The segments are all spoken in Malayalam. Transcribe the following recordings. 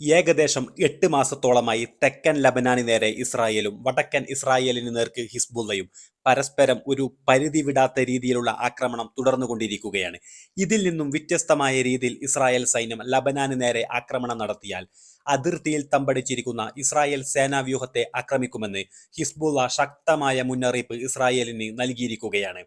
ഏകദേശം എട്ട് മാസത്തോളമായി തെക്കൻ ലബനാന് നേരെ ഇസ്രായേലും വടക്കൻ ഇസ്രായേലിന് നേർക്ക് ഹിസ്ബുള്ളയും പരസ്പരം ഒരു പരിധി വിടാത്ത രീതിയിലുള്ള ആക്രമണം തുടർന്നുകൊണ്ടിരിക്കുകയാണ്. ഇതിൽ നിന്നും വ്യത്യസ്തമായ രീതിയിൽ ഇസ്രായേൽ സൈന്യം ലബനാന് നേരെ ആക്രമണം നടത്തിയാൽ അതിർത്തിയിൽ തമ്പടിച്ചിരിക്കുന്ന ഇസ്രായേൽ സേനാവ്യൂഹത്തെ ആക്രമിക്കുമെന്ന് ഹിസ്ബുള്ള ശക്തമായ മുന്നറിയിപ്പ് ഇസ്രായേലിന് നൽകിയിരിക്കുകയാണ്.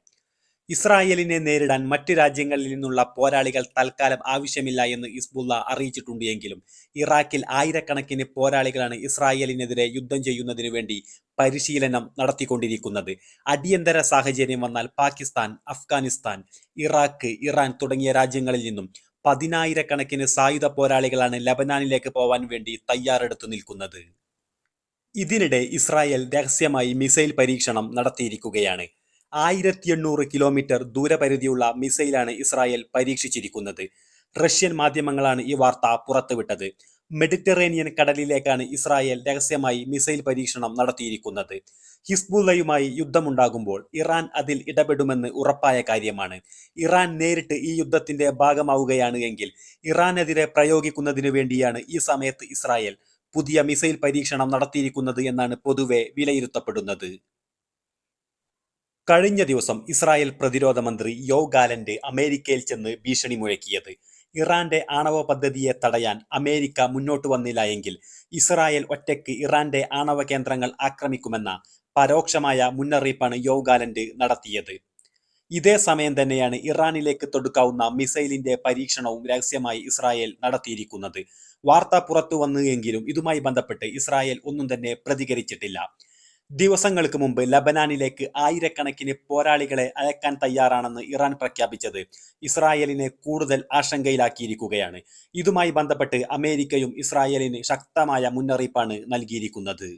ഇസ്രായേലിനെ നേരിടാൻ മറ്റ് രാജ്യങ്ങളിൽ നിന്നുള്ള പോരാളികൾ തൽക്കാലം ആവശ്യമില്ല എന്ന് ഇസ്ബുള്ള അറിയിച്ചിട്ടുണ്ട് എങ്കിലും ഇറാഖിൽ ആയിരക്കണക്കിന് പോരാളികളാണ് ഇസ്രായേലിനെതിരെ യുദ്ധം ചെയ്യുന്നതിനു വേണ്ടി പരിശീലനം നടത്തിക്കൊണ്ടിരിക്കുന്നത്. അടിയന്തര സാഹചര്യം വന്നാൽ പാകിസ്ഥാൻ അഫ്ഗാനിസ്ഥാൻ ഇറാഖ് ഇറാൻ തുടങ്ങിയ രാജ്യങ്ങളിൽ നിന്നും പതിനായിരക്കണക്കിന് സായുധ പോരാളികളാണ് ലബനാനിലേക്ക് പോവാൻ വേണ്ടി തയ്യാറെടുത്തു നിൽക്കുന്നത്. ഇതിനിടെ ഇസ്രായേൽ രഹസ്യമായി മിസൈൽ പരീക്ഷണം നടത്തിയിരിക്കുകയാണ്. ആയിരത്തി എണ്ണൂറ് കിലോമീറ്റർ ദൂരപരിധിയുള്ള മിസൈലാണ് ഇസ്രായേൽ പരീക്ഷിച്ചിരിക്കുന്നത്. റഷ്യൻ മാധ്യമങ്ങളാണ് ഈ വാർത്ത പുറത്തുവിട്ടത്. മെഡിറ്ററേനിയൻ കടലിലേക്കാണ് ഇസ്രായേൽ രഹസ്യമായി മിസൈൽ പരീക്ഷണം നടത്തിയിരിക്കുന്നത്. ഹിസ്ബുള്ളയുമായി യുദ്ധമുണ്ടാകുമ്പോൾ ഇറാൻ അതിൽ ഇടപെടുമെന്ന് ഉറപ്പായ കാര്യമാണ്. ഇറാൻ നേരിട്ട് ഈ യുദ്ധത്തിന്റെ ഭാഗമാവുകയാണ് എങ്കിൽ ഇറാനെതിരെ പ്രയോഗിക്കുന്നതിനു വേണ്ടിയാണ് ഈ സമയത്ത് ഇസ്രായേൽ പുതിയ മിസൈൽ പരീക്ഷണം നടത്തിയിരിക്കുന്നത് എന്നാണ് പൊതുവെ വിലയിരുത്തപ്പെടുന്നത്. കഴിഞ്ഞ ദിവസം ഇസ്രായേൽ പ്രതിരോധ മന്ത്രി യോ ഗാലന്റ് അമേരിക്കയിൽ ചെന്ന് ഭീഷണി മുഴക്കിയത്. ഇറാന്റെ ആണവ പദ്ധതിയെ തടയാൻ അമേരിക്ക മുന്നോട്ട് വന്നില്ല എങ്കിൽ ഇസ്രായേൽ ഒറ്റയ്ക്ക് ഇറാന്റെ ആണവ കേന്ദ്രങ്ങൾ ആക്രമിക്കുമെന്ന പരോക്ഷമായ മുന്നറിയിപ്പാണ് യോ ഗാലന്റ് നടത്തിയത്. ഇതേ സമയം തന്നെയാണ് ഇറാനിലേക്ക് തൊടുക്കാവുന്ന മിസൈലിന്റെ പരീക്ഷണവും രഹസ്യമായി ഇസ്രായേൽ നടത്തിയിരിക്കുന്നത്. വാർത്ത പുറത്തു വന്നു എങ്കിലും ഇതുമായി ബന്ധപ്പെട്ട് ഇസ്രായേൽ ഒന്നും തന്നെ പ്രതികരിച്ചിട്ടില്ല. ദിവസങ്ങൾക്ക് മുമ്പ് ലബനാനിലേക്ക് ആയിരക്കണക്കിന് പോരാളികളെ അയക്കാൻ തയ്യാറാണെന്ന് ഇറാൻ പ്രഖ്യാപിച്ചത്. ഇസ്രായേലിനെ കൂടുതൽ ആശങ്കയിലാക്കിയിരിക്കുകയാണ്. ഇതുമായി ബന്ധപ്പെട്ട് അമേരിക്കയും ഇസ്രായേലിന് ശക്തമായ മുന്നറിയിപ്പാണ് നൽകിയിരിക്കുന്നത്.